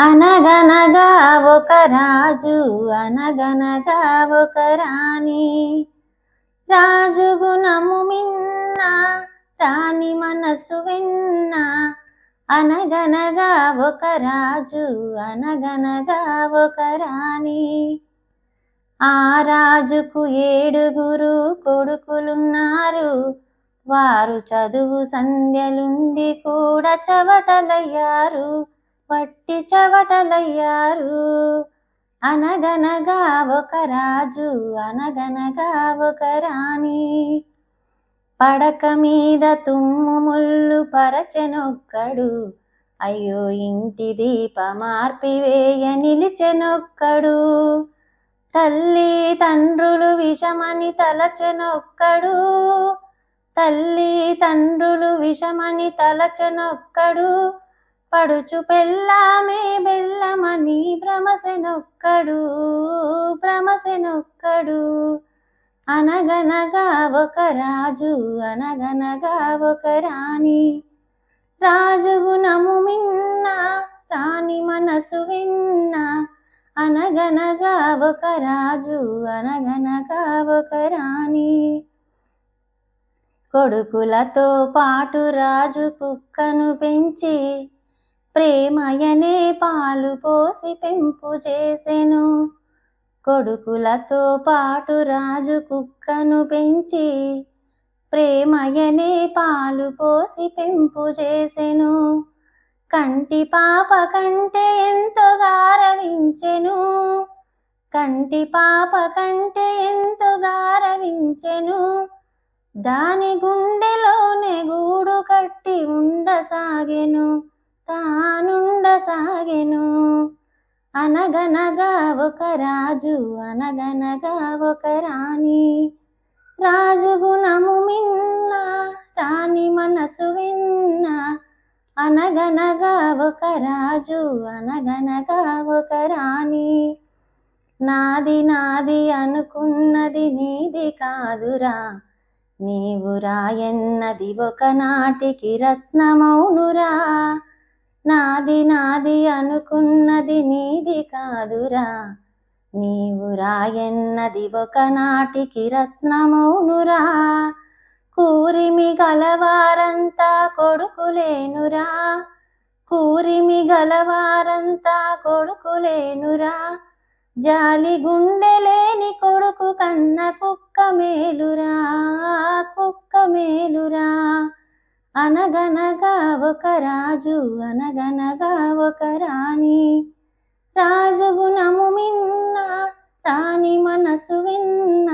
అనగనగా ఒక రాజు అనగనగా ఒక రాణి. రాజు గుణము మిన్న రాణి మనసు విన్న అనగనగా ఒక రాజు అనగనగా ఒక రాణి. ఆ రాజుకు ఏడుగురు కొడుకులున్నారు. వారు చదువు సంధ్యలుండి కూడా చవటలయ్యారు. పట్టు చవటలయ్యారు. అనగనగా ఒక రాజు అనగనగా ఒక రాణి. పడక మీద తుమ్ము ముళ్ళు పరచెనొక్కడు. అయ్యో ఇంటి దీపమార్పివేయ నిలిచెనొక్కడు. తల్లి తండ్రులు విషమని తలచెనొక్కడు. తల్లి తండ్రులు విషమని తలచెనొక్కడు. పడుచు పెళ్ళామే బెల్లమని భ్రమసెనొక్కడు భ్రమసెనొక్కడు. అనగనగా ఒక రాజు అనగనగా ఒక రాణి. రాజు గుణము మిన్న రాణి మనసు విన్న. అనగనగా ఒక రాజు అనగనగా ఒక రాణి. కొడుకులతో పాటు రాజు కుక్కను పెంచి ప్రేమయనే పాలు పోసి పెంపు చేసెను. కొడుకులతో పాటు రాజు కుక్కను పెంచి ప్రేమయనే పాలు పోసి పెంపు చేసెను. కంటి పాప కంటే ఎంతో గారవించెను. కంటి పాప కంటే ఎంతో గారవించెను. దాని గుండెలోనే గూడు కట్టి ఉండసాగెను. తానుండసాగెను. అనగనగా ఒక రాజు అనగనగా ఒక రాణి. రాజు గుణము మిన్న రాణి మనసు విన్న. అనగనగా ఒక రాజు అనగనగా ఒక రాణి. నాది నాది అనుకున్నది నీది కాదురా. నీవు రాయన్నది ఒకనాటికి రత్నమౌనురా. నాది నాది అనుకున్నది నీది కాదురా. నీవు రాయన్నది ఒకనాటికి రత్నమౌనురా. కూరిమి గలవారంతా కొడుకులేనురా. కూరిమి గలవారంతా కొడుకులేనురా. జాలి గుండె లేని కొడుకు కన్న కుక్క మేలురా కుక్క మేలురా. అనగనగా ఒక రాజు అనగనగా ఒక రాణి. రాజు గుణము మిన్న రాణి మనసు విన్న